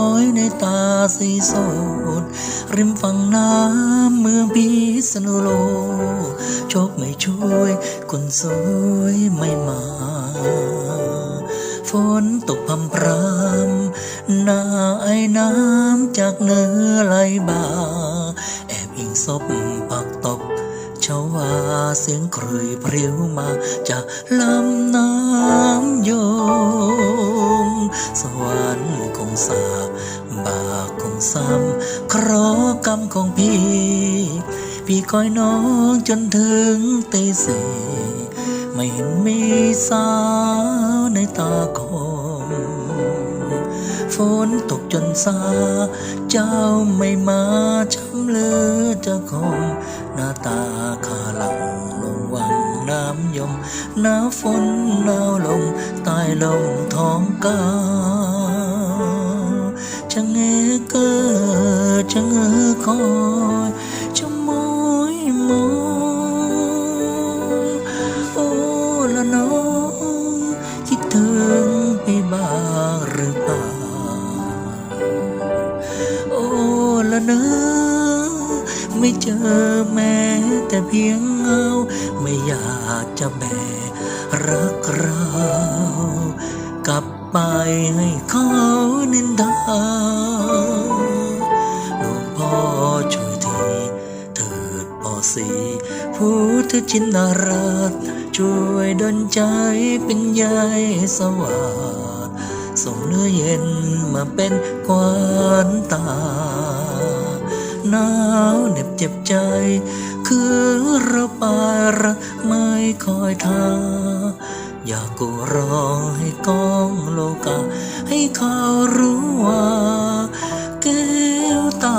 ้อยในตาสีสดริมฝั่งน้ำเมืองพิษณุโลกโชคไม่ช่วย คนสวยไม่มา ฝนตกพำพรำหน้าไอ้น้ำจากเนื้อไหลบ่า แอบอิงศพปักตบชาวาเสียงครุยพรียวมาจากลำ กรรมของพี่ พี่คอยน้องจนถึงตีสี่ไม่เห็นมีสาวในตาคมฝนตกจนซา เจ้าไม่มาช้ำเลือจะคมหน้าตาคาหลังลงวังน้ำยมหน้าฝนหนาวลมใต้ลมท้องกาางหรือเปล่าโอ้ละเนอไม่เจอแม้แต่เพียงเงาไม่อยากจะแบกรักเรากลับไปให้เขานินทา สีพุทธชินราช ช่วยดลใจเป็นยายสวัสดส่งเนื้อเย็นมาเป็นกวานตาหนาวเหน็บเจ็บใจ คือระบายรักไม่คอยทาอยากกูร้องให้กองโลกา ให้เขารู้ว่าแก้วตา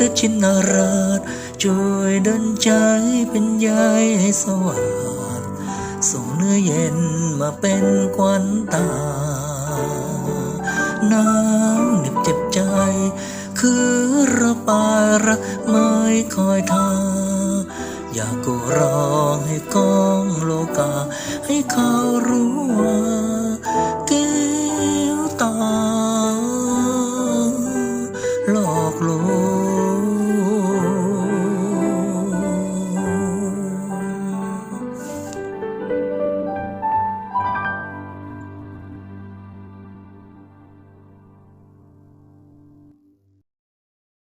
เธอชินราชช่วยเดินใจเป็นยายให้สว่างส่งเนื้อเย็นมาเป็นควันตาน้ำเหน็บเจ็บใจ คือระปายรักไม่คอยทาอยากกูร้องให้กองโลกา ให้เขารู้ว่าเกี้ยวตา หลอกลวง